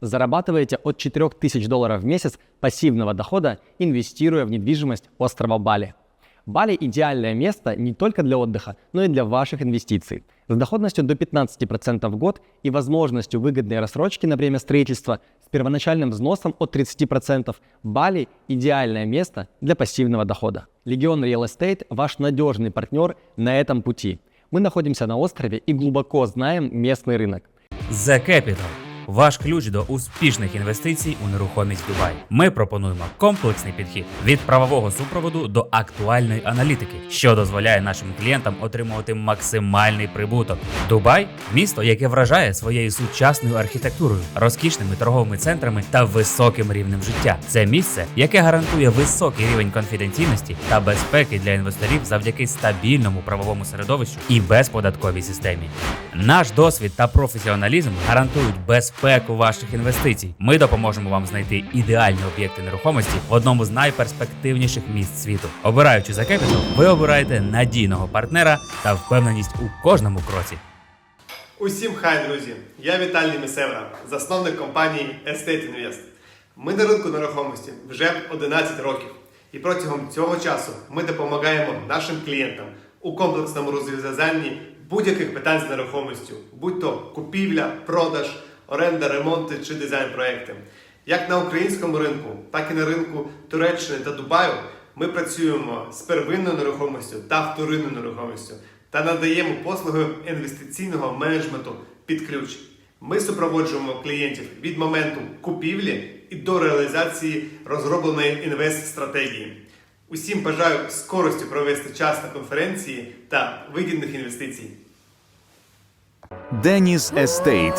зарабатываете от 4000 долларов в месяц пассивного дохода, инвестируя в недвижимость острова Бали. Бали – идеальное место не только для отдыха, но и для ваших инвестиций. С доходностью до 15% в год и возможностью выгодной рассрочки на время строительства с первоначальным взносом от 30%, Бали – идеальное место для пассивного дохода. Легион Real Estate – ваш надежный партнер на этом пути. Мы находимся на острове и глубоко знаем местный рынок. The Capital – ваш ключ до успішних інвестицій у нерухомість Дубай. Ми пропонуємо комплексний підхід від правового супроводу до актуальної аналітики, що дозволяє нашим клієнтам отримувати максимальний прибуток. Дубай місто, яке вражає своєю сучасною архітектурою, розкішними торговими центрами та високим рівнем життя. Це місце, яке гарантує високий рівень конфіденційності та безпеки для інвесторів завдяки стабільному правовому середовищу і безподатковій системі. Наш досвід та професіоналізм гарантують безпеку ваших інвестицій. Ми допоможемо вам знайти ідеальні об'єкти нерухомості в одному з найперспективніших місць світу. Обираючи за Capital, ви обираєте надійного партнера та впевненість у кожному кроці. Усім хай, друзі! Я Віталій Місевра, засновник компанії Estate Invest. Ми на ринку нерухомості вже 11 років. І протягом цього часу ми допомагаємо нашим клієнтам у комплексному розв'язанні будь-яких питань з нерухомістю, будь то купівля, продаж, оренда, ремонти чи дизайн проекти. Як на українському ринку, так і на ринку Туреччини та Дубаю ми працюємо з первинною нерухомістю та вторинною нерухомістю та надаємо послуги інвестиційного менеджменту під ключ. Ми супроводжуємо клієнтів від моменту купівлі і до реалізації розробленої інвест-стратегії. Усім бажаю з користю провести час на конференції та вигідних інвестицій. Деніс Естейт.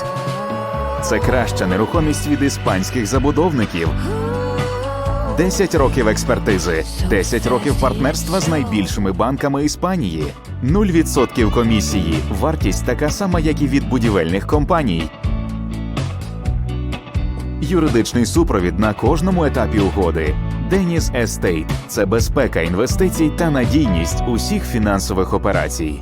Це краща нерухомість від іспанських забудовників. 10 років експертизи, 10 років партнерства з найбільшими банками Іспанії, 0% комісії. Вартість така сама, як і від будівельних компаній. Юридичний супровід на кожному етапі угоди. Деніс Естейт це безпека інвестицій та надійність усіх фінансових операцій.